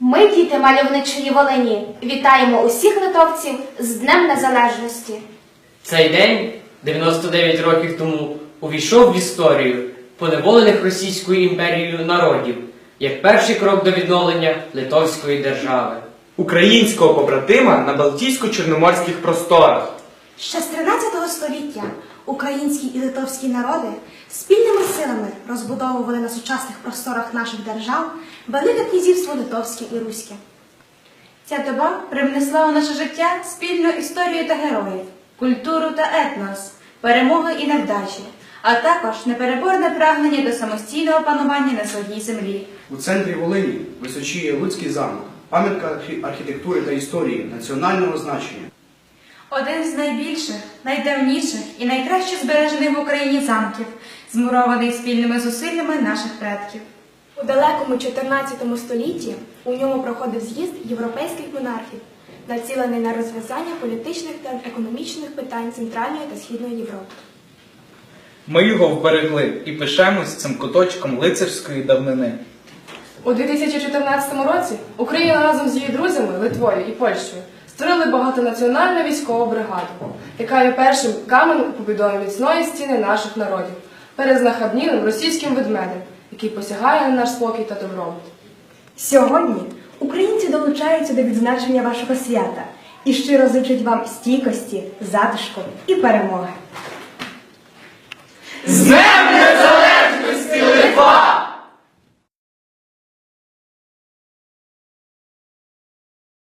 Ми, діти мальовничої Волині, вітаємо усіх литовців з Днем Незалежності. Цей день, 99 років тому, увійшов в історію поневолених Російською імперією народів як перший крок до відновлення Литовської держави. українського побратима на Балтійсько-Чорноморських просторах. Ще з 13 століття українські і литовські народи спільними силами розбудовували на сучасних просторах наших держав Велике князівство Литовське і Руське. Ця доба привнесла у наше життя спільну історію та героїв, культуру та етнос, перемоги і невдачі, а також непереборне прагнення до самостійного панування на своїй землі. У центрі Волині височіє Луцький замок, пам'ятка архітектури та історії національного значення. Один з найбільших, найдавніших і найкраще збережених в Україні замків, змурований спільними зусиллями наших предків. У далекому 14 столітті у ньому проходив з'їзд європейських монархів, націлений на розв'язання політичних та економічних питань Центральної та Східної Європи. Ми його вберегли і пишаємось цим куточком лицарської давнини. У 2014 році Україна разом з її друзями Литвою і Польщею створили багатонаціональну військову бригаду, яка є першим каменем у побудові міцної стіни наших народів перед знахабнілим російським ведмедем, який посягає на наш спокій та добробут. Сьогодні українці долучаються до відзначення вашого свята і щиро зичать вам стійкості, затишку і перемоги.